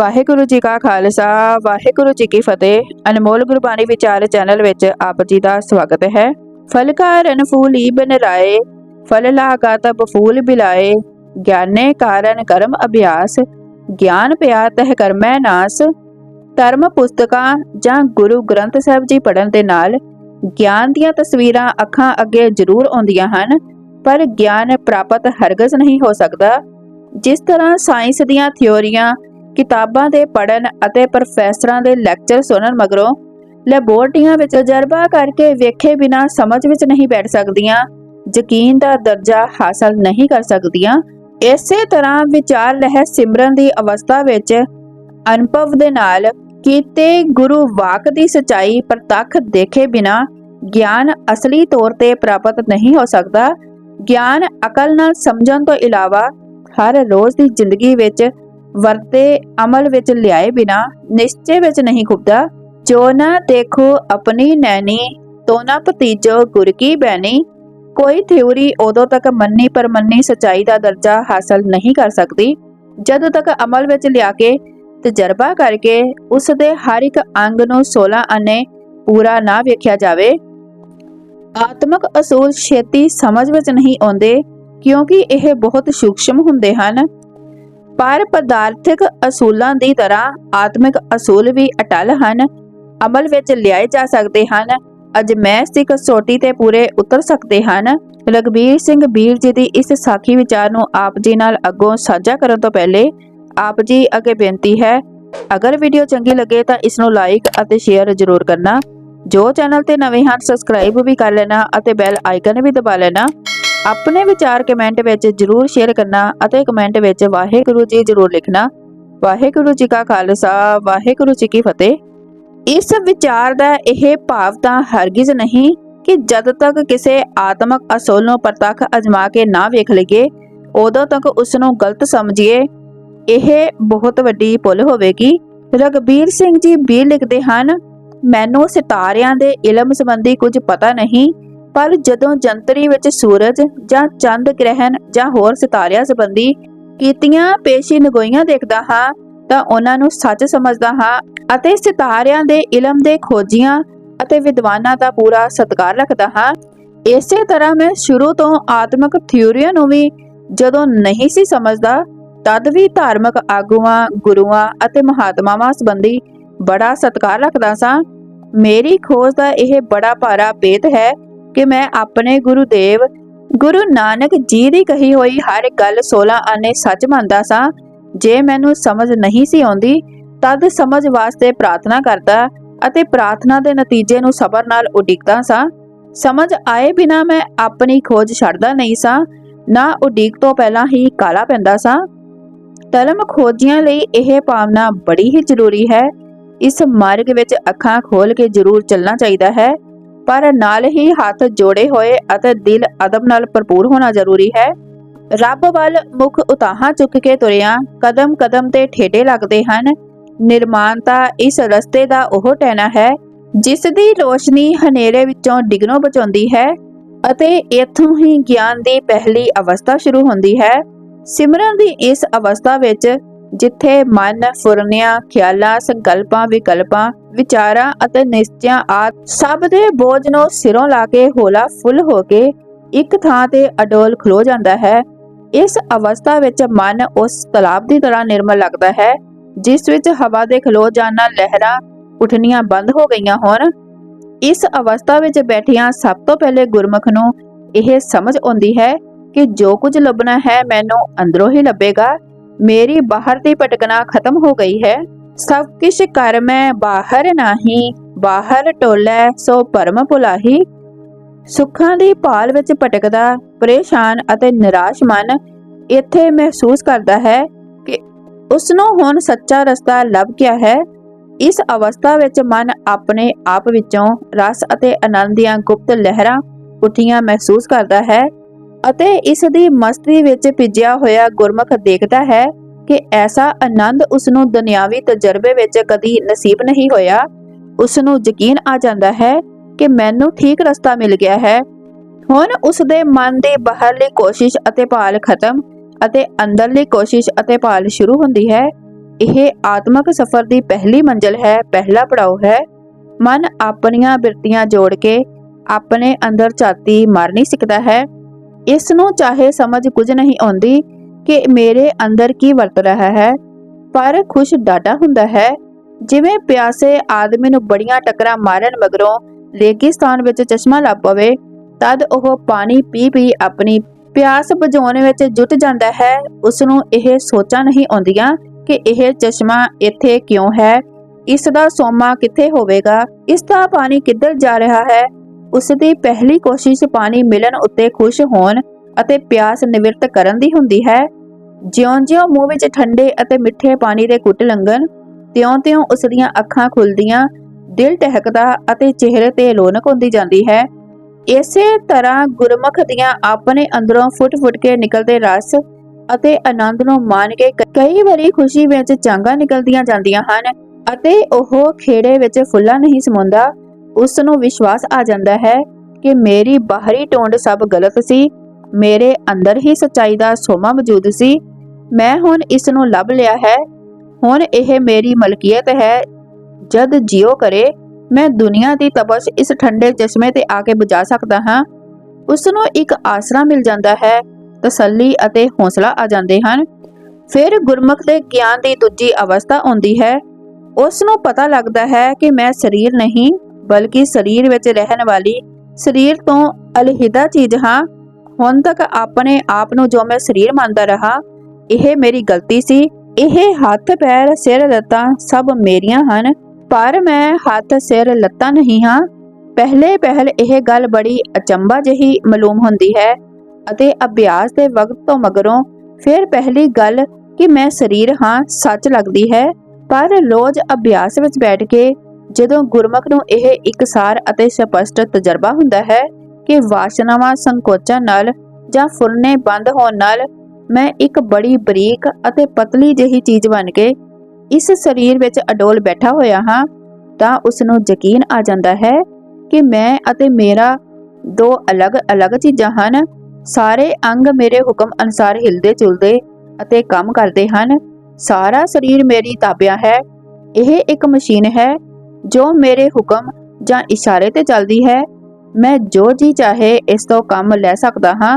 ਵਾਹਿਗੁਰੂ ਜੀ ਕਾ ਖਾਲਸਾ, ਵਾਹਿਗੁਰੂ ਜੀ ਕੀ ਫਤਿਹ। ਅਨਮੋਲ ਗੁਰਬਾਣੀ ਵਿਚਾਰ ਚੈਨਲ ਵਿੱਚ ਆਪ ਜੀ ਦਾ ਸਵਾਗਤ ਹੈ। ਫਲ ਕਾਰਨ ਫੂਲੀ ਬਨ ਰਾਏ, ਫਲ ਲਾਗਾ ਤਬ ਫੂਲ ਬਿਲਾਏ। ਗਿਆਨੇ ਕਾਰਨ ਕਰਮ ਅਭਿਆਸ, ਗਿਆਨ ਪਿਆ ਤਹ ਕਰਮੈ ਨਾਸ। ਧਰਮ ਪੁਸਤਕਾਂ ਜਾਂ ਗੁਰੂ ਗ੍ਰੰਥ ਸਾਹਿਬ ਜੀ ਪੜਨ ਦੇ ਨਾਲ ਗਿਆਨ ਦੀਆਂ ਤਸਵੀਰਾਂ ਅੱਖਾਂ ਅੱਗੇ ਜ਼ਰੂਰ ਆਉਂਦੀਆਂ ਹਨ, ਪਰ ਗਿਆਨ ਪ੍ਰਾਪਤ ਹਰਗਜ਼ ਨਹੀਂ ਹੋ ਸਕਦਾ। ਜਿਸ ਤਰ੍ਹਾਂ ਸਾਇੰਸ ਦੀਆਂ ਥਿਉਰੀਆਂ ਕਿਤਾਬਾਂ ਦੇ ਪੜਨ ਅਤੇ ਪ੍ਰੋਫੈਸਰਾਂ ਦੇ ਲੈਕਚਰ ਸੁਣਨ ਮਗਰੋਂ ਲੈਬੋਰਟਰੀਆਂ ਵਿੱਚ ਤਜਰਬਾ ਕਰਕੇ ਵੇਖੇ ਬਿਨਾ ਸਮਝ ਵਿੱਚ ਨਹੀਂ ਬੈਠ ਸਕਦੀਆਂ, ਯਕੀਨ ਦਾ ਦਰਜਾ ਹਾਸਲ ਨਹੀਂ ਕਰ ਸਕਦੀਆਂ। ਇਸੇ ਤਰ੍ਹਾਂ ਵਿਚਾਰ ਲਹਿ ਸਿਮਰਨ ਦੀ ਅਵਸਥਾ ਵਿੱਚ ਅਨੁਭਵ ਦੇ ਨਾਲ ਕੀਤੇ ਗੁਰੂ ਵਾਕ ਦੀ ਸਚਾਈ ਪ੍ਰਤੱਖ ਦੇਖੇ ਬਿਨਾ ਗਿਆਨ ਅਸਲੀ ਤੌਰ ਤੇ ਪ੍ਰਾਪਤ ਨਹੀਂ ਹੋ ਸਕਦਾ। ਗਿਆਨ ਅਕਲ ਨਾਲ ਸਮਝਣ ਤੋਂ ਇਲਾਵਾ ਹਰ ਰੋਜ਼ ਦੀ ਜ਼ਿੰਦਗੀ ਵਿੱਚ ਵਰਤੇ ਅਮਲ ਵਿੱਚ ਲਿਆਏ ਬਿਨਾ ਨਿਸ਼ਚੇ ਵਿੱਚ ਨਹੀਂ ਖੁੱਬਦਾ ਜੋ ਨਾ ਦੇਖੋ ਆਪਣੀ ਨੈਣੀ ਤੋ ਨਾ ਭਤੀਜੋ ਗੁਰ ਕੀ ਬੈਣੀ, ਕੋਈ ਥਿਉਰੀ ਉਦੋਂ ਤੱਕ ਮੰਨੀ ਪਰ ਮੰਨੀ ਸਚਾਈ ਦਾ ਦਰਜਾ ਹਾਸਲ ਨਹੀਂ ਕਰ ਸਕਦੀ, ਜਦੋਂ ਤੱਕ ਅਮਲ ਵਿੱਚ ਲਿਆ ਕੇ ਤਜਰਬਾ ਕਰਕੇ ਉਸ ਦੇ ਹਰ ਇੱਕ ਅੰਗ ਨੂੰ 16 ਅਨੇ ਪੂਰਾ ਨਾ ਵੇਖਿਆ ਜਾਵੇ। ਆਤਮਿਕ ਅਸੂਲ ਛੇਤੀ ਸਮਝ ਵਿੱਚ ਨਹੀਂ ਆਉਂਦੇ, ਕਿਉਂਕਿ ਇਹ ਬਹੁਤ ਸੂਖਸ਼ਮ ਹੁੰਦੇ ਹਨ। ਪਰ ਪਦਾਰਥਿਕ ਅਸੂਲਾਂ ਦੀ ਤਰ੍ਹਾਂ ਆਤਮਿਕ ਅਸੂਲ ਵੀ ਅਟਲ ਹਨ, ਅਮਲ ਵਿੱਚ ਲਿਆਏ ਜਾ ਸਕਦੇ ਹਨ। ਅਜਮੈਸ ਦੀ ਕਸੌਟੀ ਤੇ ਪੂਰੇ ਉਤਰ ਸਕਦੇ ਹਨ। ਲਖਬੀਰ ਸਿੰਘ ਬੀਰ ਜੀ ਦੀ ਇਸ ਸਾਖੀ ਵਿਚਾਰ ਨੂੰ ਆਪ ਜੀ ਨਾਲ ਅੱਗੋਂ ਸਾਂਝਾ ਕਰਨ ਤੋਂ ਪਹਿਲੇ ਆਪ ਜੀ ਅੱਗੇ ਬੇਨਤੀ ਹੈ, ਅਗਰ ਵੀਡੀਓ ਚੰਗੀ ਲੱਗੇ ਤਾਂ ਇਸ ਨੂੰ ਲਾਈਕ ਅਤੇ ਸ਼ੇਅਰ ਜ਼ਰੂਰ ਕਰਨਾ। ਜੋ ਚੈਨਲ ਤੇ ਨਵੇਂ ਹਨ ਸਬਸਕ੍ਰਾਈਬ ਵੀ ਕਰ ਲੈਣਾ ਅਤੇ ਬੈਲ ਆਈਕਨ ਵੀ ਦਬਾ ਲੈਣਾ। ਆਪਣੇ ਵਿਚਾਰ ਕਮੈਂਟ ਵਿੱਚ ਜਰੂਰ ਸ਼ੇਅਰ ਕਰਨਾ ਅਤੇ ਕਮੈਂਟ ਵਿੱਚ ਵਾਹਿਗੁਰੂ ਜੀ ਜਰੂਰ ਲਿਖਣਾ। ਵਾਹਿਗੁਰੂ ਜੀ ਕਾ ਖਾਲਸਾ, ਵਾਹਿਗੁਰੂ ਜੀ ਕੀ ਫਤਿਹ। ਇਸ ਵਿਚਾਰ ਦਾ ਇਹ ਭਾਵ ਤਾਂ ਹਰਗਿਜ਼ ਨਹੀਂ ਕਿ ਜਦ ਤੱਕ ਕਿਸੇ ਆਤਮਕ ਅਸੂਲ ਨੂੰ ਪ੍ਰਤੱਖ ਅਜਮਾ ਕੇ ਨਾ ਵੇਖ ਲਈਏ, ਉਦੋਂ ਤੱਕ ਉਸ ਨੂੰ ਗਲਤ ਸਮਝੀਏ, ਇਹ ਬਹੁਤ ਵੱਡੀ ਭੁੱਲ ਹੋਵੇਗੀ। ਰਗਬੀਰ ਸਿੰਘ ਜੀ ਵੀ ਲਿਖਦੇ ਹਨ, ਮੈਨੂੰ ਸਿਤਾਰਿਆਂ ਦੇ ਇਲਮ ਸੰਬੰਧੀ ਕੁਝ ਪਤਾ ਨਹੀਂ ਪਰ ਜਦੋਂ ਜੰਤਰੀ ਵਿੱਚ ਸੂਰਜ ਜਾਂ ਚੰਦ ਗ੍ਰਹਿਣ ਜਾਂ ਹੋਰ ਸਿਤਾਰਿਆਂ ਸੰਬੰਧੀ ਕੀਤੀਆਂ ਪੇਸ਼ੀ ਨਗੋਈਆਂ ਦੇਖਦਾ ਹਾਂ, ਤਾਂ ਉਹਨਾਂ ਨੂੰ ਸੱਚ ਸਮਝਦਾ ਹਾਂ ਅਤੇ ਸਿਤਾਰਿਆਂ ਦੇ ਇਲਮ ਦੇ ਖੋਜੀਆਂ ਅਤੇ ਵਿਦਵਾਨਾਂ ਦਾ ਪੂਰਾ ਸਤਿਕਾਰ ਰੱਖਦਾ ਹਾਂ। ਇਸੇ ਤਰ੍ਹਾਂ ਮੈਂ ਸ਼ੁਰੂ ਤੋਂ ਆਤਮਿਕ ਥਿਊਰੀਆਂ ਨੂੰ ਵੀ ਜਦੋਂ ਨਹੀਂ ਸੀ ਸਮਝਦਾ, ਤਦ ਵੀ ਧਾਰਮਿਕ ਆਗੂਆਂ, ਗੁਰੂਆਂ ਅਤੇ ਮਹਾਤਮਾਵਾਂ ਸੰਬੰਧੀ ਬੜਾ ਸਤਿਕਾਰ ਰੱਖਦਾ ਸਾਂ। ਮੇਰੀ ਖੋਜ ਦਾ ਇਹ ਬੜਾ ਭਾਰਾ ਭੇਤ ਹੈ ਕਿ ਮੈਂ ਆਪਣੇ ਗੁਰੂਦੇਵ ਗੁਰੂ ਨਾਨਕ ਜੀ ਦੀ ਕਹੀ ਹੋਈ ਹਰ ਗੱਲ 16 ਆਨੇ ਸੱਚ ਮੰਨਦਾ ਸਾਂ। ਜੇ ਮੈਨੂੰ ਸਮਝ ਨਹੀਂ ਸੀ ਆਉਂਦੀ, ਤਦ ਸਮਝ ਵਾਸਤੇ ਪ੍ਰਾਰਥਨਾ ਕਰਦਾ ਅਤੇ ਪ੍ਰਾਰਥਨਾ ਦੇ ਨਤੀਜੇ ਨੂੰ ਸਬਰ ਨਾਲ ਉਡੀਕਦਾ ਸਾਂ। ਸਮਝ ਆਏ ਬਿਨਾ ਮੈਂ ਆਪਣੀ ਖੋਜ ਛੱਡਦਾ ਨਹੀਂ ਸਾਂ, ਨਾ ਉਡੀਕ ਤੋਂ ਪਹਿਲਾਂ ਹੀ ਕਾਲਾ ਪੈਂਦਾ ਸਾਂ। ਧਰਮ ਖੋਜੀਆਂ ਲਈ ਇਹ ਭਾਵਨਾ ਬੜੀ ਹੀ ਜ਼ਰੂਰੀ ਹੈ। ਇਸ ਮਾਰਗ ਵਿੱਚ ਅੱਖਾਂ ਖੋਲ ਕੇ ਜ਼ਰੂਰ ਚੱਲਣਾ ਚਾਹੀਦਾ ਹੈ। ਪਰ ਨਾਲ ਹੀ ਹੱਥ ਜੋੜੇ ਹੋਏ ਅਤੇ ਦਿਲ ਅਦਬ ਨਾਲ ਭਰਪੂਰ ਹੋਣਾ ਜ਼ਰੂਰੀ ਹੈ। ਰੱਬ ਵੱਲ ਮੁਖ ਉਤਾਹਾਂ ਚੁੱਕ ਕੇ ਤੁਰਿਆ ਕਦਮ ਕਦਮ ਤੇ ਠੇਡੇ ਲੱਗਦੇ ਹਨ। ਨਿਰਮਾਨਤਾ ਇਸ ਰਸਤੇ ਦਾ ਉਹ ਟਹਿਣਾ ਹੈ, ਜਿਸ ਦੀ ਰੋਸ਼ਨੀ ਹਨੇਰੇ ਵਿੱਚੋਂ ਡਿਗਣੋਂ ਬਚਾਉਂਦੀ ਹੈ ਅਤੇ ਇੱਥੋਂ ਹੀ ਗਿਆਨ ਦੀ ਪਹਿਲੀ ਅਵਸਥਾ ਸ਼ੁਰੂ ਹੁੰਦੀ ਹੈ। ਸਿਮਰਨ ਦੀ ਇਸ ਅਵਸਥਾ ਵਿੱਚ ਜਿੱਥੇ ਮਨ ਫੁਰਨਿਆਂ, ਖਿਆਲਾਂ, ਸੰਕਲਪਾਂ, ਵਿਕਲਪਾਂ, ਵਿਚਾਰਾਂ ਅਤੇ ਨਿਸ਼ਚਿਆਂ ਆਦ ਸਭ ਦੇ ਬੋਝ ਨੂੰ ਸਿਰੋਂ ਲਾ ਕੇ ਹੋਲਾ ਫੁੱਲ ਹੋ ਕੇ ਇੱਕ ਥਾਂ ਤੇ ਅਡੋਲ ਖਲੋ ਜਾਂਦਾ ਹੈ। ਇਸ ਅਵਸਥਾ ਵਿੱਚ ਮਨ ਉਸ ਤਲਾਬ ਦੀ ਤਰ੍ਹਾਂ ਨਿਰਮਲ ਲੱਗਦਾ ਹੈ, ਜਿਸ ਵਿੱਚ ਹਵਾ ਦੇ ਖਲੋ ਜਾਣ ਨਾਲ ਲਹਿਰਾਂ ਉੱਠਣੀਆਂ ਬੰਦ ਹੋ ਗਈਆਂ ਹੋਣ। ਇਸ ਅਵਸਥਾ ਵਿੱਚ ਬੈਠਿਆਂ ਸਭ ਤੋਂ ਪਹਿਲੇ ਗੁਰਮੁਖ ਨੂੰ ਇਹ ਸਮਝ ਆਉਂਦੀ ਹੈ ਕਿ ਜੋ ਕੁਝ ਲੱਭਣਾ ਹੈ ਮੈਨੂੰ ਅੰਦਰੋਂ ਹੀ ਲੱਭੇਗਾ। ਮੇਰੀ ਬਾਹਰ ਦੀ ਭਟਕਣਾ ਖਤਮ ਹੋ ਗਈ ਹੈ। ਸਭ ਕਿਛ ਕਰ ਮੈਂ ਬਾਹਰ ਨਹੀਂ, ਬਾਹਰ ਟੋਲੇ, ਸੋ ਪਰਮ ਭੁਲਾਹੀ। ਸੁੱਖਾਂ ਦੀ ਭਾਲ ਵਿੱਚ ਭਟਕਦਾ, ਪਰੇਸ਼ਾਨ ਅਤੇ ਨਿਰਾਸ਼ ਮਨ ਇੱਥੇ ਮਹਿਸੂਸ ਕਰਦਾ ਹੈ ਕਿ ਉਸ ਨੂੰ ਹੁਣ ਸੱਚਾ ਰਸਤਾ ਲੱਭ ਗਿਆ ਹੈ। ਇਸ ਅਵਸਥਾ ਵਿੱਚ ਮਨ ਆਪਣੇ ਆਪ ਵਿੱਚੋਂ ਰਸ ਅਤੇ ਆਨੰਦ ਦੀਆਂ ਗੁਪਤ ਲਹਿਰਾਂ ਉੱਠੀਆਂ ਮਹਿਸੂਸ ਕਰਦਾ ਹੈ। ਅਤੇ ਇਸ ਦੀ ਮਸਤੀ ਵਿੱਚ ਭਿੱਜਿਆ ਹੋਇਆ ਗੁਰਮੁਖ ਦੇਖਦਾ ਹੈ ਕਿ ਐਸਾ ਆਨੰਦ ਉਸ ਨੂੰ ਦੁਨਿਆਵੀ ਤਜਰਬੇ ਵਿੱਚ ਕਦੀ ਨਸੀਬ ਨਹੀਂ ਹੋਇਆ। ਉਸ ਨੂੰ ਯਕੀਨ ਆ ਜਾਂਦਾ ਹੈ ਕਿ ਮੈਨੂੰ ਠੀਕ ਰਸਤਾ ਮਿਲ ਗਿਆ ਹੈ। ਹੁਣ ਉਸ ਦੇ ਮਨ ਦੀ ਬਾਹਰਲੀ ਕੋਸ਼ਿਸ਼ ਅਤੇ ਭਾਲ ਖਤਮ ਅਤੇ ਅੰਦਰਲੀ ਕੋਸ਼ਿਸ਼ ਅਤੇ ਭਾਲ ਸ਼ੁਰੂ ਹੁੰਦੀ ਹੈ। ਇਹ ਆਤਮਿਕ ਸਫ਼ਰ ਦੀ ਪਹਿਲੀ ਮੰਜ਼ਲ ਹੈ, ਪਹਿਲਾ ਪੜਾਅ ਹੈ। ਮਨ ਆਪਣੀਆਂ ਬਿਰਤੀਆਂ ਜੋੜ ਕੇ ਆਪਣੇ ਅੰਦਰ ਝਾਤੀ ਮਾਰਨੀ ਸਿੱਖਦਾ ਹੈ। ਇਸ ਨੂੰ ਚਾਹੇ ਸਮਝ ਕੁਝ ਨਹੀਂ ਆਉਂਦੀ ਕਿ ਮੇਰੇ ਅੰਦਰ ਕੀ ਵਰਤ ਰਿਹਾ ਹੈ, ਪਰ ਖੁਸ਼ ਡਾਡਾ ਹੁੰਦਾ ਹੈ। ਜਿਵੇਂ ਪਿਆਸੇ ਆਦਮੀ ਨੂੰ ਬੜੀਆਂ ਟੱਕਰਾਂ ਮਾਰਨ ਮਗਰੋਂ ਰੇਗਿਸਤਾਨ ਵਿੱਚ ਚਸ਼ਮਾ ਲੱਭ ਪਵੇ, ਤਦ ਉਹ ਪਾਣੀ ਪੀ ਪੀ ਆਪਣੀ ਪਿਆਸ ਬੁਝਾਉਣ ਵਿੱਚ ਜੁਟ ਜਾਂਦਾ ਹੈ। ਉਸ ਨੂੰ ਇਹ ਸੋਚਾਂ ਨਹੀਂ ਆਉਂਦੀਆਂ ਕਿ ਇਹ ਚਸ਼ਮਾ ਇੱਥੇ ਕਿਉਂ ਹੈ, ਇਸ ਦਾ ਸੋਮਾ ਕਿੱਥੇ ਹੋਵੇਗਾ, ਇਸ ਦਾ ਪਾਣੀ ਕਿੱਧਰ ਜਾ ਰਿਹਾ ਹੈ ਉਸ ਦੀ ਪਹਿਲੀ ਕੋਸ਼ਿਸ਼ ਪਾਣੀ ਮਿਲਣ ਉੱਤੇ ਖੁਸ਼ ਹੋਣ ਅਤੇ ਪਿਆਸ ਨਿਵਰਤ ਕਰਨ ਦੀ ਹੁੰਦੀ ਹੈ। ਜਿਉਂ-ਜਿਉਂ ਮੂੰਹ ਵਿੱਚ ਠੰਡੇ ਅਤੇ ਮਿੱਠੇ ਪਾਣੀ ਦੇ ਕੁੱਟ ਲੰਘਣ, ਤਿਉਂ-ਤਿਉਂ ਉਸ ਦੀਆਂ ਅੱਖਾਂ ਖੁੱਲਦੀਆਂ, ਦਿਲ ਟਹਿਕਦਾ ਅਤੇ ਚਿਹਰੇ ਤੇ ਰੌਣਕ ਹੁੰਦੀ ਜਾਂਦੀ ਹੈ। ਇਸੇ ਤਰ੍ਹਾਂ ਗੁਰਮੁਖ ਦੀਆਂ ਆਪਣੇ ਅੰਦਰੋਂ ਫੁੱਟ-ਫੁੱਟ ਕੇ ਨਿਕਲਦੇ ਰਸ ਅਤੇ ਆਨੰਦ ਨੂੰ ਮਾਣ ਕੇ, ਕਈ ਵਾਰੀ ਖੁਸ਼ੀ ਵਿੱਚ ਚਾਂਗਾ ਨਿਕਲਦੀਆਂ ਜਾਂਦੀਆਂ ਹਨ ਅਤੇ ਉਹ ਖੇੜੇ ਵਿੱਚ ਫੁੱਲਾਂ ਨਹੀਂ ਸਮਾਉਂਦਾ। ਉਸ ਨੂੰ ਵਿਸ਼ਵਾਸ ਆ ਜਾਂਦਾ ਹੈ ਕਿ ਮੇਰੀ ਬਾਹਰੀ ਟੋਂਡ ਸਭ ਗਲਤ ਸੀ, ਮੇਰੇ ਅੰਦਰ ਹੀ ਸੱਚਾਈ ਦਾ ਸੋਮਾ ਮੌਜੂਦ ਸੀ। ਮੈਂ ਹੁਣ ਇਸ ਨੂੰ ਲੱਭ ਲਿਆ ਹੈ। ਹੁਣ ਇਹ ਮੇਰੀ ਮਲਕੀਅਤ ਹੈ। ਜਦ ਜਿਉ ਕਰੇ, ਮੈਂ ਦੁਨੀਆ ਦੀ ਤਪਸ਼ ਇਸ ਠੰਡੇ ਚਸ਼ਮੇ ਤੇ ਆ ਕੇ ਬੁਝਾ ਸਕਦਾ ਹਾਂ। ਉਸ ਨੂੰ ਇੱਕ ਆਸਰਾ ਮਿਲ ਜਾਂਦਾ ਹੈ, ਤਸੱਲੀ ਅਤੇ ਹੌਸਲਾ ਆ ਜਾਂਦੇ ਹਨ। ਫਿਰ ਗੁਰਮੁਖ ਦੇ ਗਿਆਨ ਦੀ ਦੂਜੀ ਅਵਸਥਾ ਆਉਂਦੀ ਹੈ। ਉਸ ਨੂੰ ਪਤਾ ਲੱਗਦਾ ਹੈ ਕਿ ਮੈਂ ਸਰੀਰ ਨਹੀਂ ਬਲਕਿ ਸਰੀਰ ਵਿੱਚ ਰਹਿਣ ਵਾਲੀ ਸਰੀਰ ਤੋਂ ਅਲਹਿਦਾ ਚੀਜ਼ ਹਾਂ। ਹੁਣ ਤੱਕ ਆਪਣੇ ਆਪ ਨੂੰ ਜੋ ਮੈਂ ਸਰੀਰ ਮੰਨਦਾ ਰਹਾ, ਇਹ ਮੇਰੀ ਗਲਤੀ ਸੀ। ਇਹ ਹੱਥ, ਪੈਰ, ਸਿਰ ਲੱਤਾਂ ਸਭ ਮੇਰੀਆਂ ਹਨ, ਪਰ ਮੈਂ ਹੱਥ, ਸਿਰ, ਲੱਤਾਂ ਨਹੀਂ ਹਾਂ। ਪਹਿਲੇ ਪਹਿਲ ਇਹ ਗੱਲ ਬੜੀ ਅਚੰਭਾ ਜਿਹੀ ਮਾਲੂਮ ਹੁੰਦੀ ਹੈ ਅਤੇ ਅਭਿਆਸ ਦੇ ਵਕਤ ਤੋਂ ਮਗਰੋਂ ਫਿਰ ਪਹਿਲੀ ਗੱਲ ਕਿ ਮੈਂ ਸਰੀਰ ਹਾਂ, ਸੱਚ ਲੱਗਦੀ ਹੈ। ਪਰ ਰੋਜ਼ ਅਭਿਆਸ ਵਿੱਚ ਬੈਠ ਕੇ ਜਦੋਂ ਗੁਰਮੁਖ ਨੂੰ ਇਹ ਇਕਸਾਰ ਅਤੇ ਸਪਸ਼ਟ ਤਜਰਬਾ ਹੁੰਦਾ ਹੈ ਕਿ ਵਾਸ਼ਨਾਵਾਂ ਸੰਕੋਚਨ ਨਾਲ ਜਾਂ ਫੁਰਨੇ ਬੰਦ ਹੋਣ ਨਾਲ ਮੈਂ ਇੱਕ ਬੜੀ ਬਰੀਕ ਅਤੇ ਪਤਲੀ ਜਿਹੀ ਚੀਜ਼ ਬਣ ਕੇ ਇਸ ਸਰੀਰ ਵਿੱਚ ਅਡੋਲ ਬੈਠਾ ਹੋਇਆ ਹਾਂ, ਤਾਂ ਉਸ ਨੂੰ ਯਕੀਨ ਆ ਜਾਂਦਾ ਹੈ ਕਿ ਮੈਂ ਅਤੇ ਮੇਰਾ ਦੋ ਅਲੱਗ-ਅਲੱਗ ਚੀਜ਼ਾਂ ਹਨ। ਸਾਰੇ ਅੰਗ ਮੇਰੇ ਹੁਕਮ ਅਨੁਸਾਰ ਹਿਲਦੇ ਜੁਲਦੇ ਅਤੇ ਕੰਮ ਕਰਦੇ ਹਨ। ਸਾਰਾ ਸਰੀਰ ਮੇਰੀ ਤਾਬਿਆ ਹੈ। ਇਹ ਇੱਕ ਮਸ਼ੀਨ ਹੈ ਜੋ ਮੇਰੇ ਹੁਕਮ ਜਾਂ ਇਸ਼ਾਰੇ ਤੇ ਚੱਲਦੀ ਹੈ, ਮੈਂ ਜੋ ਜੀ ਚਾਹੇ ਇਸ ਤੋਂ ਕੰਮ ਲੈ ਸਕਦਾ ਹਾਂ।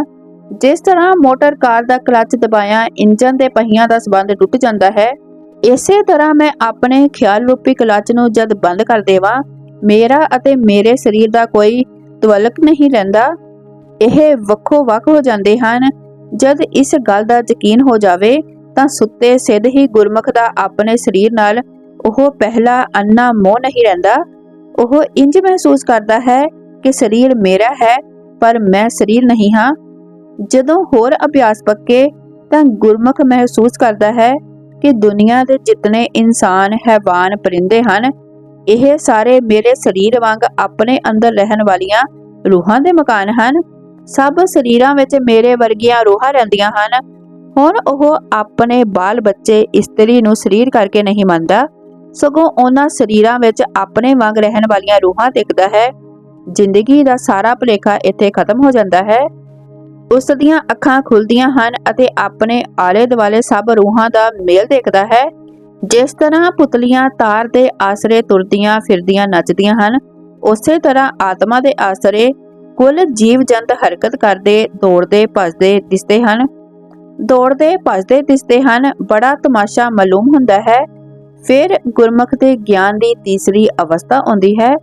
ਜਿਸ ਤਰ੍ਹਾਂ ਮੋਟਰ ਕਾਰ ਦਾ ਕਲੱਚ ਦਬਾਇਆ ਇੰਜਨ ਦੇ ਪਹੀਆਂ ਦਾ ਸਬੰਧ ਟੁੱਟ ਜਾਂਦਾ ਹੈ, ਇਸੇ ਤਰ੍ਹਾਂ ਮੈਂ ਆਪਣੇ ਖਿਆਲ ਰੂਪੀ ਕਲੱਚ ਨੂੰ ਜਦ ਬੰਦ ਕਰ ਦੇਵਾਂ, ਮੇਰਾ ਅਤੇ ਮੇਰੇ ਸਰੀਰ ਦਾ ਕੋਈ ਤਵਲਕ ਨਹੀਂ ਰਹਿੰਦਾ। ਇਹ ਵੱਖੋ ਵੱਖ ਹੋ ਜਾਂਦੇ ਹਨ। ਜਦ ਇਸ ਗੱਲ ਦਾ ਯਕੀਨ ਹੋ ਜਾਵੇ, ਤਾਂ ਸੁੱਤੇ ਸਿੱਧ ਹੀ ਗੁਰਮੁਖ ਦਾ ਆਪਣੇ ਸਰੀਰ ਨਾਲ ਉਹ ਪਹਿਲਾ ਅੰਨਾ ਮੋਹ ਨਹੀਂ ਰਹਿੰਦਾ। ਉਹ ਇੰਜ ਮਹਿਸੂਸ ਕਰਦਾ ਹੈ ਕਿ ਸਰੀਰ ਮੇਰਾ ਹੈ, ਪਰ ਮੈਂ ਸਰੀਰ ਨਹੀਂ ਹਾਂ। ਜਦੋਂ ਹੋਰ ਅਭਿਆਸ ਪੱਕੇ, ਤਾਂ ਗੁਰਮੁਖ ਮਹਿਸੂਸ ਕਰਦਾ ਹੈ ਕਿ ਦੁਨੀਆ ਦੇ ਜਿਤਨੇ ਇਨਸਾਨ, ਹੈਵਾਨ, ਪਰਿੰਦੇ ਹਨ, ਇਹ ਸਾਰੇ ਮੇਰੇ ਸਰੀਰ ਵਾਂਗ ਆਪਣੇ ਅੰਦਰ ਰਹਿਣ ਵਾਲੀਆਂ ਰੂਹਾਂ ਦੇ ਮਕਾਨ ਹਨ। ਸਭ ਸਰੀਰਾਂ ਵਿੱਚ ਮੇਰੇ ਵਰਗੀਆਂ ਰੂਹਾਂ ਰਹਿੰਦੀਆਂ ਹਨ। ਹੁਣ ਉਹ ਆਪਣੇ ਬਾਲ ਬੱਚੇ ਇਸਤਰੀ ਨੂੰ ਸਰੀਰ ਕਰਕੇ ਨਹੀਂ ਮੰਨਦਾ। ਸਗੋਂ ਉਹਨਾਂ ਸਰੀਰਾਂ ਵਿੱਚ ਆਪਣੇ ਵਾਂਗ ਰਹਿਣ ਵਾਲੀਆਂ ਰੂਹਾਂ ਦੇਖਦਾ ਹੈ। ਜ਼ਿੰਦਗੀ ਦਾ ਸਾਰਾ ਭੁਲੇਖਾ ਇੱਥੇ ਖਤਮ ਹੋ ਜਾਂਦਾ ਹੈ। ਉਸ ਦੀਆਂ ਅੱਖਾਂ ਖੁੱਲਦੀਆਂ ਹਨ ਅਤੇ ਆਪਣੇ ਆਲੇ ਦੁਆਲੇ ਸਭ ਰੂਹਾਂ ਦਾ ਮੇਲ ਦੇਖਦਾ ਹੈ। ਜਿਸ ਤਰ੍ਹਾਂ ਪੁਤਲੀਆਂ ਤਾਰ ਦੇ ਆਸਰੇ ਤੁਰਦੀਆਂ ਫਿਰਦੀਆਂ ਨੱਚਦੀਆਂ ਹਨ, ਉਸੇ ਤਰ੍ਹਾਂ ਆਤਮਾ ਦੇ ਆਸਰੇ ਕੁੱਲ ਜੀਵ ਜੰਤ ਹਰਕਤ ਕਰਦੇ, ਦੌੜਦੇ, ਭੱਜਦੇ, ਦਿਸਦੇ ਹਨ। ਦੌੜਦੇ, ਭੱਜਦੇ, ਦਿਸਦੇ ਹਨ, ਬੜਾ ਤਮਾਸ਼ਾ ਮਾਲੂਮ ਹੁੰਦਾ ਹੈ। ਫਿਰ ਗੁਰਮੁਖ ਦੇ ਗਿਆਨ ਦੀ ਤੀਸਰੀ ਅਵਸਥਾ ਆਉਂਦੀ ਹੈ,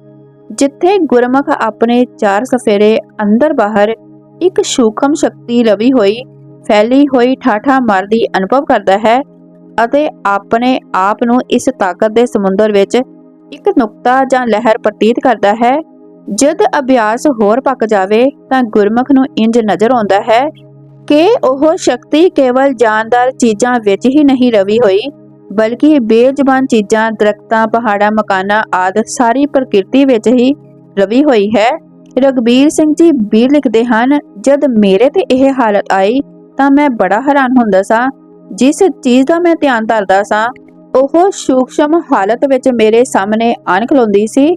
ਜਿੱਥੇ ਗੁਰਮੁਖ ਆਪਣੇ ਚਾਰ ਸਫੇਰੇ ਅੰਦਰ ਬਾਹਰ ਇੱਕ ਸੂਖਮ ਸ਼ਕਤੀ ਰਵੀ ਹੋਈ, ਫੈਲੀ ਹੋਈ ਠਾਠਾ ਮਾਰਦੀ ਅਨੁਭਵ ਕਰਦਾ ਹੈ ਅਤੇ ਆਪਣੇ ਆਪ ਨੂੰ ਇਸ ਤਾਕਤ ਦੇ ਸਮੁੰਦਰ ਵਿੱਚ ਇੱਕ ਨੁਕਤਾ ਜਾਂ ਲਹਿਰ ਪ੍ਰਤੀਤ ਕਰਦਾ ਹੈ। ਜਦ ਅਭਿਆਸ ਹੋਰ ਪੱਕ ਜਾਵੇ ਤਾਂ ਗੁਰਮੁਖ ਨੂੰ ਇੰਜ ਨਜ਼ਰ ਆਉਂਦਾ ਹੈ ਕਿ ਉਹ ਸ਼ਕਤੀ ਕੇਵਲ ਜਾਨਦਾਰ ਚੀਜ਼ਾਂ ਵਿੱਚ ਹੀ ਨਹੀਂ ਰਵੀ ਹੋਈ ਬਲਕਿ ਬੇਜ਼ਬਾਨ ਚੀਜ਼ਾਂ, ਦਰਖਤਾਂ, ਪਹਾੜਾਂ, ਮਕਾਨਾਂ ਆਦਿ ਸਾਰੀ ਪ੍ਰਕਿਰਤੀ ਵਿੱਚ ਹੀ ਰਵੀ ਹੋਈ ਹੈ। ਰਗਬੀਰ ਸਿੰਘ ਜੀ ਵੀ ਲਿਖਦੇ ਹਨ, ਜਦ ਮੇਰੇ ਤੇ ਇਹ ਹਾਲਤ ਆਈ ਤਾਂ ਮੈਂ ਬੜਾ ਹੈਰਾਨ ਹੁੰਦਾ ਸਾਂ। ਜਿਸ ਚੀਜ਼ ਦਾ ਮੈਂ ਧਿਆਨ ਧਰਦਾ ਸਾਂ, ਉਹ ਸੂਖਸ਼ਮ ਹਾਲਤ ਵਿੱਚ ਮੇਰੇ ਸਾਹਮਣੇ ਆਣ ਖਲੋਂਦੀ ਸੀ।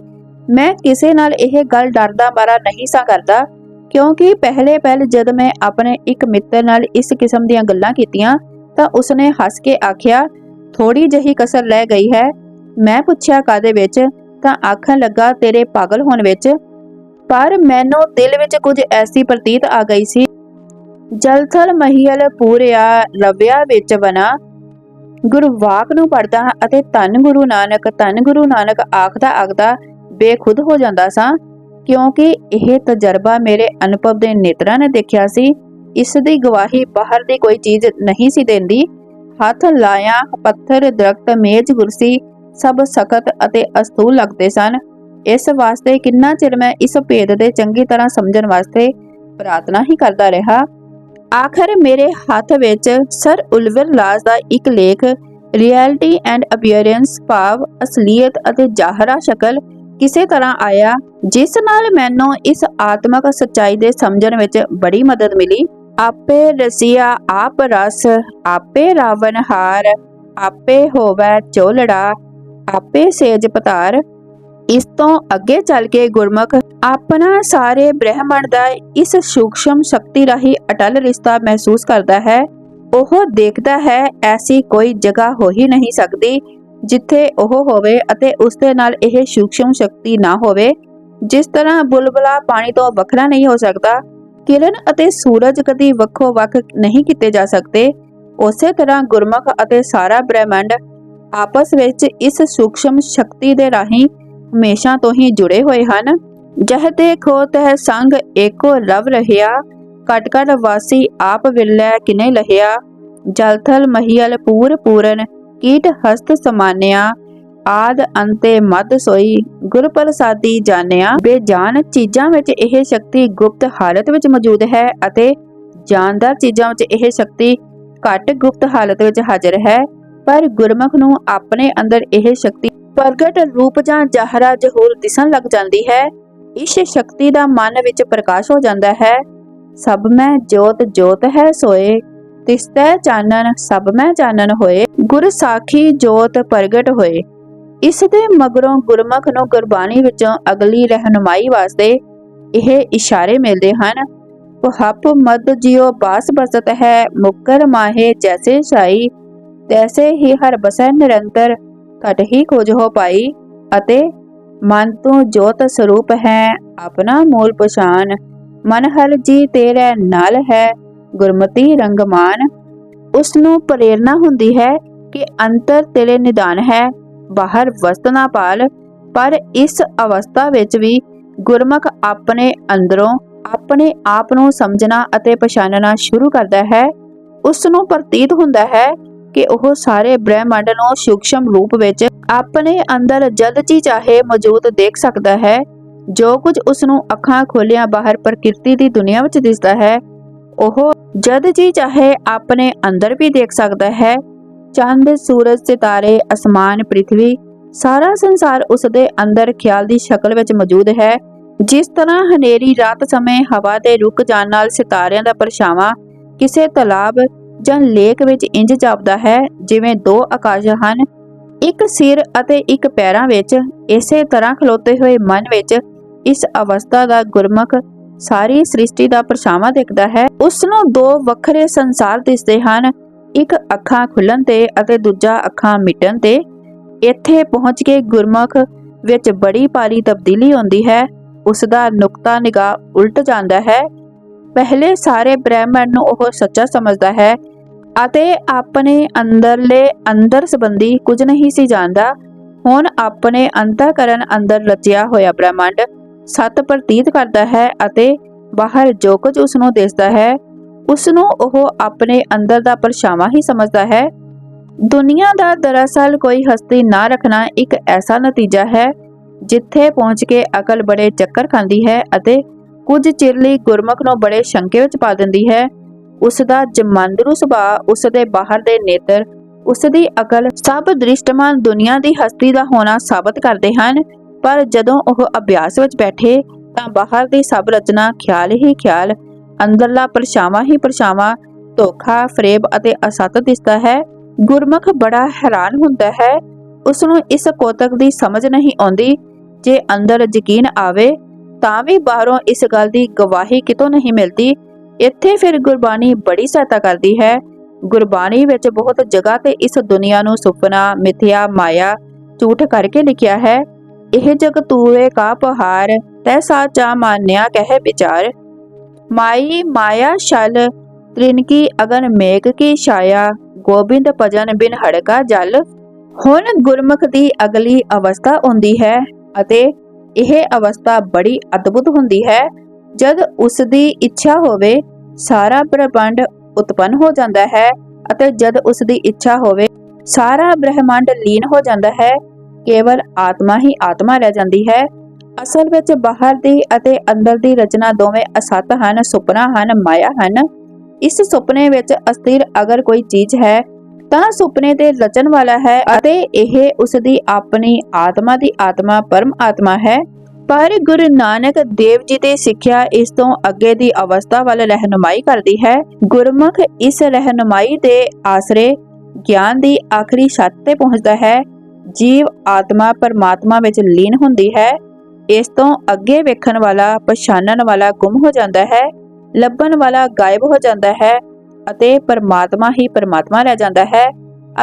ਮੈਂ ਕਿਸੇ ਨਾਲ ਇਹ ਗੱਲ ਡਰਦਾ ਮਾਰਾ ਨਹੀਂ ਸਾਂ ਕਰਦਾ, ਕਿਉਂਕਿ ਪਹਿਲੇ ਪਹਿਲ ਜਦ ਮੈਂ ਆਪਣੇ ਇੱਕ ਮਿੱਤਰ ਨਾਲ ਇਸ ਕਿਸਮ ਦੀਆਂ ਗੱਲਾਂ ਕੀਤੀਆਂ ਤਾਂ ਉਸਨੇ ਹੱਸ ਕੇ ਆਖਿਆ ਥੋੜੀ ਜਹੀ ਕਸਰ ਲੈ ਗਈ ਹੈ। ਮੈਂ ਪੁੱਛਿਆ ਕਾਦੇ ਵਿੱਚ? ਤਾਂ ਆਖਣ ਲੱਗਾ, ਤੇਰੇ ਪਾਗਲ ਹੋਣ ਵਿੱਚ। ਪਰ ਮੈਨੂੰ ਦਿਲ ਵਿੱਚ ਕੁਝ ਐਸੀ ਪ੍ਰਤੀਤ ਆ ਗਈ ਸੀ। ਜਲਥਲ ਮਹੀਲ ਪੂਰਿਆ ਰਵਿਆ ਵਿੱਚ ਬਨਾ ਗੁਰਵਾਕ ਨੂੰ ਪੜਦਾ ਅਤੇ ਧੰਨ ਗੁਰੂ ਨਾਨਕ, ਧੰਨ ਗੁਰੂ ਨਾਨਕ ਆਖਦਾ ਆਖਦਾ ਬੇਖੁਦ ਹੋ ਜਾਂਦਾ ਸਾਂ। ਕਿਉਂਕਿ ਇਹ ਤਜਰਬਾ ਮੇਰੇ ਅਨੁਭਵ ਦੇ ਨੇਤਰਾਂ ਨੇ ਦੇਖਿਆ ਸੀ। ਇਸ ਦੀ ਗਵਾਹੀ ਬਾਹਰ ਦੀ ਕੋਈ ਚੀਜ਼ ਨਹੀਂ ਸੀ ਦਿੰਦੀ। ਹੱਥ ਲਾਇਆ, ਪੱਥਰ, ਦਰਖਤ, ਮੇਜ਼, ਕੁਰਸੀ ਸਭ ਸਖਤ ਅਤੇ ਅਸਤੂਲ ਲੱਗਦੇ ਸਨ। ਇਸ ਵਾਸਤੇ ਕਿੰਨਾ ਚਿਰ ਮੈਂ ਇਸ ਭੇਦ ਦੇ ਚੰਗੀ ਤਰ੍ਹਾਂ ਸਮਝਣ ਵਾਸਤੇ ਪ੍ਰਾਰਥਨਾ ਹੀ ਕਰਦਾ ਰਿਹਾ। ਆਖਰ ਮੇਰੇ ਹੱਥ ਵਿੱਚ ਸਰ ਉਲਵਰ ਲਾਸ ਦਾ ਇੱਕ ਲੇਖ ਰਿਐਲਿਟੀ ਐਂਡ ਅਪੀਅਰੈਂਸ ਭਾਵ, ਅਸਲੀਅਤ ਅਤੇ ਜ਼ਾਹਰਾ ਸ਼ਕਲ ਕਿਸੇ ਤਰ੍ਹਾਂ ਆਇਆ, ਜਿਸ ਨਾਲ ਮੈਨੂੰ ਇਸ ਆਤਮਕ ਸੱਚਾਈ ਦੇ ਸਮਝਣ ਵਿੱਚ ਬੜੀ ਮਦਦ ਮਿਲੀ। ਆਪੇ ਰਸੀਆ ਆਪ ਰਸ, ਆਪੇ ਰਾਵਣ ਹਾਰ, ਆਪੇ ਹੋਵੇ ਝੋਲੜਾ ਆਪੇ ਸੇਜ ਪਤਾਰ। ਇਸ ਤੋਂ ਅੱਗੇ ਚੱਲ ਕੇ ਗੁਰਮੁਖ ਆਪਣਾ ਸਾਰੇ ਬ੍ਰਹਿਮੰਡ ਦਾ ਇਸ ਸੂਖਸ਼ਮ ਸ਼ਕਤੀ ਰਾਹੀਂ ਅਟਲ ਰਿਸ਼ਤਾ ਮਹਿਸੂਸ ਕਰਦਾ ਹੈ। ਉਹ ਦੇਖਦਾ ਹੈ, ਐਸੀ ਕੋਈ ਜਗ੍ਹਾ ਹੋ ਹੀ ਨਹੀਂ ਸਕਦੀ ਜਿੱਥੇ ਉਹ ਹੋਵੇ ਅਤੇ ਉਸ ਦੇ ਨਾਲ ਇਹ ਸੂਖਸ਼ਮ ਸ਼ਕਤੀ ਨਾ ਹੋਵੇ। ਜਿਸ ਤਰ੍ਹਾਂ ਬੁਲਬੁਲਾ ਪਾਣੀ ਤੋਂ ਵੱਖਰਾ ਨਹੀਂ ਹੋ ਸਕਦਾ ਕਿਰਨ ਅਤੇ ਸੂਰਜ ਕਦੀ ਵੱਖੋ ਵੱਖ ਨਹੀਂ ਕੀਤੇ ਜਾ ਸਕਦੇ। ਉਸੇ ਤਰ੍ਹਾਂ ਗੁਰਮੁਖ ਅਤੇ ਸਾਰਾ ਬ੍ਰਹਿਮੰਡ ਆਪਸ ਵਿੱਚ ਇਸ ਸੂਖਸ਼ਮ ਸ਼ਕਤੀ ਦੇ ਰਾਹੀਂ ਹਮੇਸ਼ਾ ਤੋਂ ਹੀ ਜੁੜੇ ਹੋਏ ਹਨ। ਜਹ ਦੇਖੋ ਤਹ ਸੰਗ ਏਕੋ ਰਵ ਰਹਿਆ ਕਟ ਕਟ ਵਾਸੀ ਆਪ ਵਿਰਲੇ ਕਿਨੇ ਲਹਿਆ। ਜਲਥਲ ਮਹੀਲ ਪੂਰ ਪੂਰਨ ਕੀਟ ਹਸਤ ਸਮਾਨਿਆ ਆਦ ਅੰਤੇ ਮਦ ਸੋਈ ਗੁਰ ਪ੍ਰਸਾਦੀ ਜਾਣਿਆ, ਬੇਜਾਨ ਚੀਜ਼ਾਂ ਵਿੱਚ ਇਹ ਸ਼ਕਤੀ ਗੁਪਤ ਹਾਲਤ ਵਿੱਚ ਮੌਜੂਦ ਹੈ ਅਤੇ ਜਾਨਦਾਰ ਚੀਜ਼ਾਂ ਵਿੱਚ ਇਹ ਸ਼ਕਤੀ ਘੱਟ ਗੁਪਤ ਹਾਲਤ ਵਿੱਚ ਹਾਜ਼ਰ ਹੈ। ਪਰ ਗੁਰਮੁਖ ਨੂੰ ਆਪਣੇ ਅੰਦਰ ਇਹ ਸ਼ਕਤੀ ਪ੍ਰਗਟ ਰੂਪ ਜਾਂ ਜ਼ਾਹਰਾ ਜ਼ਹੂਰ ਦਿਸਣ ਲੱਗ ਜਾਂਦੀ ਹੈ। ਇਸ ਸ਼ਕਤੀ ਦਾ ਮਨ ਵਿੱਚ ਪ੍ਰਕਾਸ਼ ਹੋ ਜਾਂਦਾ ਹੈ। ਸਭ ਮੈਂ ਜੋਤ ਜੋਤ ਹੈ ਸੋਏ। ਤਿਸਤੈ ਚਾਨਣ, ਸਭ ਮੈਂ ਚਾਨਣ ਹੋਏ। ਗੁਰ ਸਾਖੀ ਜੋਤ ਪ੍ਰਗਟ ਹੋਏ। ਇਸ ਦੇ ਮਗਰੋਂ ਗੁਰਮੁਖ ਨੂੰ ਗੁਰਬਾਣੀ ਵਿੱਚੋਂ ਅਗਲੀ ਰਹਿਨੁਮਾਈ ਵਾਸਤੇ ਇਹ ਇਸ਼ਾਰੇ ਮਿਲਦੇ ਹਨ। ਹਪ ਮਦ ਜਿਉ ਬਾਸ ਬਸਤ ਹੈ, ਮੁਕਰ ਮਾਹੇ ਜੈਸੇ ਸਾਈ ਤੈਸੇ ਹੀ ਹਰ ਬਸੈ ਨਿਰੰਤਰ, ਘਟ ਹੀ ਖੋਜ ਹੋ ਪਾਈ ਅਤੇ ਮਨ ਤੋਂ ਜੋਤ ਸਰੂਪ ਹੈ, ਆਪਣਾ ਮੂਲ ਪਛਾਨ ਮਨ ਹਰ ਜੀ ਤੇਰੇ ਨਾਲ ਹੈ, ਗੁਰਮਤੀ ਰੰਗਮਾਨ। ਉਸ ਨੂੰ ਪ੍ਰੇਰਣਾ ਹੁੰਦੀ ਹੈ ਕਿ ਅੰਤਰ ਤੇਰੇ ਨਿਦਾਨ ਹੈ ਬਾਹਰ ਵਸਤ ਨਾ ਪਾਲ, ਪਰ ਇਸ ਅਵਸਥਾ ਵਿੱਚ ਵੀ ਗੁਰਮੁਖ ਆਪਣੇ ਅੰਦਰੋਂ, ਆਪਣੇ ਆਪ ਨੂੰ ਸਮਝਣਾ ਅਤੇ ਪਛਾਣਨਾ ਸ਼ੁਰੂ ਕਰਦਾ ਹੈ। ਉਸ ਨੂੰ ਪ੍ਰਤੀਤ ਹੁੰਦਾ ਹੈ ਕਿ ਉਹ ਸਾਰੇ ਬ੍ਰਹਿਮੰਡ ਨੂੰ ਸੂਖਸ਼ਮ ਰੂਪ ਵਿੱਚ ਆਪਣੇ ਅੰਦਰ ਜਦ ਜੀ ਚਾਹੇ ਮੌਜੂਦ ਦੇਖ ਸਕਦਾ ਹੈ। ਜੋ ਕੁਝ ਉਸ ਨੂੰ ਅੱਖਾਂ ਖੋਲਿਆਂ ਬਾਹਰ ਪ੍ਰਕਿਰਤੀ ਦੀ ਦੁਨੀਆ ਵਿੱਚ ਦਿਸਦਾ ਹੈ, ਉਹ ਜਦ ਜੀ ਚਾਹੇ ਆਪਣੇ ਅੰਦਰ ਵੀ ਦੇਖ ਸਕਦਾ ਹੈ। ਚੰਦ, ਸੂਰਜ, ਸਿਤਾਰੇ, ਅਸਮਾਨ ਪ੍ਰithvi ਸਾਰਾ ਸੰਸਾਰ ਉਸ ਦੇ ਅੰਦਰ ਖਿਆਲ ਦੀ ਸ਼ਕਲ ਵਿੱਚ ਮੌਜੂਦ ਹੈ। ਜਿਸ ਤਰ੍ਹਾਂ ਹਨੇਰੀ ਰਾਤ ਸਮੇਂ ਹਵਾ ਦੇ ਰੁਕ ਜਾਣ ਨਾਲ ਸਿਤਾਰਿਆਂ ਦਾ ਪਰਛਾਵਾਂ ਕਿਸੇ ਤਲਾਬ ਜਾਂ ਲੇਕ ਵਿੱਚ ਇੰਜ ਜਾਪਦਾ ਹੈ, ਜਿਵੇਂ ਦੋ ਆਕਾਸ਼ ਹਨ, ਇੱਕ ਸਿਰ ਅਤੇ ਇੱਕ ਪੈਰਾਂ ਵਿੱਚ। ਇਸੇ ਤਰ੍ਹਾਂ ਖਲੋਤੇ ਹੋਏ ਮਨ ਵਿੱਚ ਇਸ ਅਵਸਥਾ ਦਾ ਗੁਰਮੁਖ ਸਾਰੀ ਸ੍ਰਿਸ਼ਟੀ ਦਾ ਪਰਛਾਵਾਂ ਦਿਖਦਾ ਹੈ। ਉਸ ਨੂੰ ਦੋ ਵੱਖਰੇ ਸੰਸਾਰ ਦਿਸਦੇ ਹਨ ਇੱਕ ਅੱਖਾਂ ਖੁੱਲਣ ਤੇ ਅਤੇ ਦੂਜਾ ਅੱਖਾਂ ਮਿਟਣ ਤੇ ਇੱਥੇ ਪਹੁੰਚ ਕੇ ਗੁਰਮੁਖ ਵਿੱਚ ਬੜੀ ਭਾਰੀ ਤਬਦੀਲੀ ਆਉਂਦੀ ਹੈ। ਉਸ ਦਾ ਨੁਕਤਾ ਨਿਗਾਹ ਉਲਟ ਜਾਂਦਾ ਹੈ। ਪਹਿਲੇ ਸਾਰੇ ਬ੍ਰਹਿਮੰਡ ਨੂੰ ਉਹ ਸੱਚਾ ਸਮਝਦਾ ਹੈ ਅਤੇ ਆਪਣੇ ਅੰਦਰਲੇ ਅੰਦਰ ਸੰਬੰਧੀ ਕੁਝ ਨਹੀਂ ਸੀ ਜਾਣਦਾ। ਹੁਣ ਆਪਣੇ ਅੰਤःਕਰਨ ਅੰਦਰ ਰਚਿਆ ਹੋਇਆ ਬ੍ਰਹਿਮੰਡ ਸਤ ਪ੍ਰਤੀਤ ਕਰਦਾ ਹੈ ਅਤੇ ਬਾਹਰ ਜੋ ਕੁਝ ਉਸ ਨੂੰ ਦਿਸਦਾ ਹੈ ਉਸ ਨੂੰ ਉਹ ਆਪਣੇ ਅੰਦਰ ਦਾ ਪਰਛਾਵਾਂ ਹੀ ਸਮਝਦਾ ਹੈ। ਦੁਨੀਆ ਦਾ ਦਰਅਸਲ ਕੋਈ ਹਸਤੀ ਨਾ ਰੱਖਣਾ ਇੱਕ ਐਸਾ ਨਤੀਜਾ ਹੈ, ਜਿੱਥੇ ਪਹੁੰਚ ਕੇ ਅਕਲ ਬੜੇ ਚੱਕਰ ਖਾਂਦੀ ਹੈ ਅਤੇ ਕੁਝ ਚਿਰ ਲਈ ਗੁਰਮੁਖ ਨੂੰ ਬੜੇ ਸ਼ੰਕੇ ਵਿੱਚ ਪਾ ਦਿੰਦੀ ਹੈ। ਉਸ ਦਾ ਜਮਾਂਦਰੂ ਸੁਭਾਅ ਉਸ ਦੇ ਬਾਹਰ ਦੇ ਨੇਤਰ ਉਸ ਦੀ ਅਕਲ ਸਭ ਦ੍ਰਿਸ਼ਟਮਾਨ ਦੁਨੀਆ ਦੀ ਹਸਤੀ ਦਾ ਹੋਣਾ ਸਾਬਤ ਕਰਦੇ ਹਨ, ਪਰ ਜਦੋਂ ਉਹ ਅਭਿਆਸ ਵਿੱਚ ਬੈਠੇ ਤਾਂ ਬਾਹਰ ਦੀ ਸਭ ਰਚਨਾ ਖਿਆਲ ਹੀ ਖਿਆਲ ਅੰਦਰਲਾ ਪਰਛਾਵਾਂ ਹੀ ਪਰਛਾਵਾਂ, ਧੋਖਾ, ਫਰੇਬ ਅਤੇ ਅਸਤ ਦਿਸਦਾ ਹੈ। ਗੁਰਮੁਖ ਬੜਾ ਹੈਰਾਨ ਹੁੰਦਾ ਹੈ। ਉਸ ਨੂੰ ਇਸ ਕੋਤਕ ਦੀ ਸਮਝ ਨਹੀਂ ਆਉਂਦੀ। ਜੇ ਅੰਦਰ ਯਕੀਨ ਆਵੇ, ਤਾਂ ਵੀ ਬਾਹਰੋਂ ਇਸ ਗੱਲ ਦੀ ਗਵਾਹੀ ਕਿਤੋਂ ਨਹੀਂ ਮਿਲਦੀ। ਇੱਥੇ ਫਿਰ ਗੁਰਬਾਣੀ ਬੜੀ ਸਹਾਇਤਾ ਕਰਦੀ ਹੈ। ਗੁਰਬਾਣੀ ਵਿੱਚ ਬਹੁਤ ਜਗ੍ਹਾ ਤੇ ਇਸ ਦੁਨੀਆ ਨੂੰ ਸੁਪਨਾ, ਮਿਥਿਆ, ਮਾਇਆ ਝੂਠ ਕਰਕੇ ਲਿਖਿਆ ਹੈ। ਇਹ ਜਗ ਤੂਏ ਕਾ ਪਹਾਰ ਤੈ ਸਾਚਾ ਮਾਨਿਆ ਕਹਿ ਵਿਚਾਰ। ਮਾਈ, ਮਾਇਆ, ਛਲ, ਤ੍ਰਿਨਕੀ, ਅਗਨ ਮੇਕ ਕੀ ਛਾਇਆ, ਗੋਬਿੰਦ, ਭਜਨ ਬਿਨ ਹੜਕਾ ਜਲ। ਹੁਣ ਗੁਰਮੁਖ ਦੀ ਅਗਲੀ ਅਵਸਥਾ ਹੁੰਦੀ ਹੈ ਅਤੇ ਇਹ ਅਵਸਥਾ ਬੜੀ ਅਦਭੁਤ ਹੁੰਦੀ ਹੈ। ਜਦ ਉਸ ਦੀ ਇੱਛਾ ਹੋਵੇ, ਸਾਰਾ ਬ੍ਰਹਮੰਡ ਉਤਪੰਨ ਹੋ ਜਾਂਦਾ ਹੈ ਅਤੇ ਜਦ ਉਸ ਦੀ ਇੱਛਾ ਹੋਵੇ, ਸਾਰਾ ਬ੍ਰਹਮੰਡ ਲੀਨ ਹੋ ਜਾਂਦਾ ਹੈ। ਕੇਵਲ ਆਤਮਾ ਹੀ ਆਤਮਾ ਰਹਿ ਜਾਂਦੀ ਹੈ। ਅਸਲ ਵਿੱਚ ਬਾਹਰ ਦੀ ਅਤੇ ਅੰਦਰ ਦੀ ਰਚਨਾ ਦੋਵੇਂ ਅਸਤ ਹਨ, ਸੁਪਨਾ ਹਨ, ਮਾਇਆ ਹਨ। ਇਸ ਸੁਪਨੇ ਵਿੱਚ ਅਸਥਿਰ ਅਗਰ ਕੋਈ ਚੀਜ਼ ਹੈ, ਤਾਂ ਸੁਪਨੇ ਦੇ ਰਚਨ ਵਾਲਾ ਹੈ ਅਤੇ ਇਹ ਉਸ ਦੀ ਆਪਣੀ ਆਤਮਾ ਦੀ ਆਤਮਾ ਪਰਮ ਆਤਮਾ ਹੈ। ਪਰ ਗੁਰੂ ਨਾਨਕ ਦੇਵ ਜੀ ਦੀ ਸਿੱਖਿਆ ਇਸ ਤੋਂ ਅੱਗੇ ਦੀ ਅਵਸਥਾ ਵੱਲ ਰਹਿਨੁਮਾਈ ਕਰਦੀ ਹੈ। ਗੁਰਮੁਖ ਇਸ ਰਹਿਨੁਮਾਈ ਦੇ ਆਸਰੇ ਗਿਆਨ ਦੀ ਆਖਰੀ ਛੱਤ ਤੇ ਪਹੁੰਚਦਾ ਹੈ। ਜੀਵ ਆਤਮਾ ਪਰਮਾਤਮਾ ਵਿੱਚ ਲੀਨ ਹੁੰਦੀ ਹੈ। ਇਸ ਤੋਂ ਅੱਗੇ ਵੇਖਣ ਵਾਲਾ, ਪਛਾਣਨ ਵਾਲਾ ਗੁੰਮ ਹੋ ਜਾਂਦਾ ਹੈ, ਲੱਭਣ ਵਾਲਾ ਗਾਇਬ ਹੋ ਜਾਂਦਾ ਹੈ ਅਤੇ ਪਰਮਾਤਮਾ ਹੀ ਪਰਮਾਤਮਾ ਰਹਿ ਜਾਂਦਾ ਹੈ।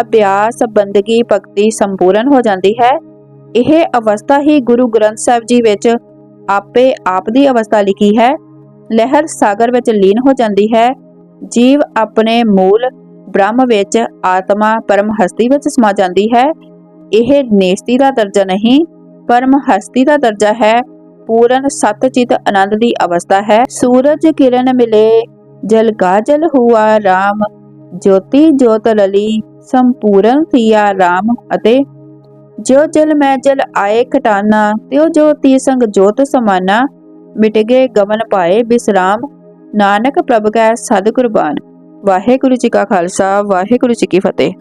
ਅਭਿਆਸ, ਬੰਦਗੀ, ਭਗਤੀ ਸੰਪੂਰਨ ਹੋ ਜਾਂਦੀ ਹੈ। ਇਹ ਅਵਸਥਾ ਹੀ ਗੁਰੂ ਗ੍ਰੰਥ ਸਾਹਿਬ ਜੀ ਵਿੱਚ ਆਪੇ ਆਪ ਦੀ ਅਵਸਥਾ ਲਿਖੀ ਹੈ। ਲਹਿਰ ਸਾਗਰ ਵਿੱਚ ਲੀਨ ਹੋ ਜਾਂਦੀ ਹੈ। ਜੀਵ ਆਪਣੇ ਮੂਲ, ਬ੍ਰਹਮ ਵਿੱਚ ਆਤਮਾ, ਪਰਮ ਹਸਤੀ ਵਿੱਚ ਸਮਾ ਜਾਂਦੀ ਹੈ। ਇਹ ਨੇਸਤੀ ਦਾ ਦਰਜਾ ਨਹੀਂ ਪਰਮ ਹਸਤੀ ਦਾ ਦਰਜਾ ਹੈ। ਪੂਰਨ ਸਤਚਿਤ ਆਨੰਦ ਦੀ ਅਵਸਥਾ ਹੈ। ਸੂਰਜ ਕਿਰਨ ਮਿਲੇ, ਜਲ ਗਾਜਲ ਹੁਆ RAM ਜੋਤੀ ਜੋਤ ਲਲੀ ਸੰਪੂਰਨ ਥੀਆ RAM ਅਤੇ ਜੋ ਜਲ ਮੈਂ ਜਲ ਆਏ ਖਟਾਨਾ, ਤਿਉ ਜੋਤੀ ਸੰਗ ਜੋਤ ਸਮਾਨਾ। ਮਿਟ ਗਏ ਗਮਨ ਪਾਏ ਬਿਸਰਾਮ। ਨਾਨਕ ਪ੍ਰਭ ਕੈ ਸਦ ਕੁਰਬਾਨ ਵਾਹਿਗੁਰੂ ਜੀ ਕਾ ਖਾਲਸਾ, ਵਾਹਿਗੁਰੂ ਜੀ ਕੀ ਫਤਿਹ।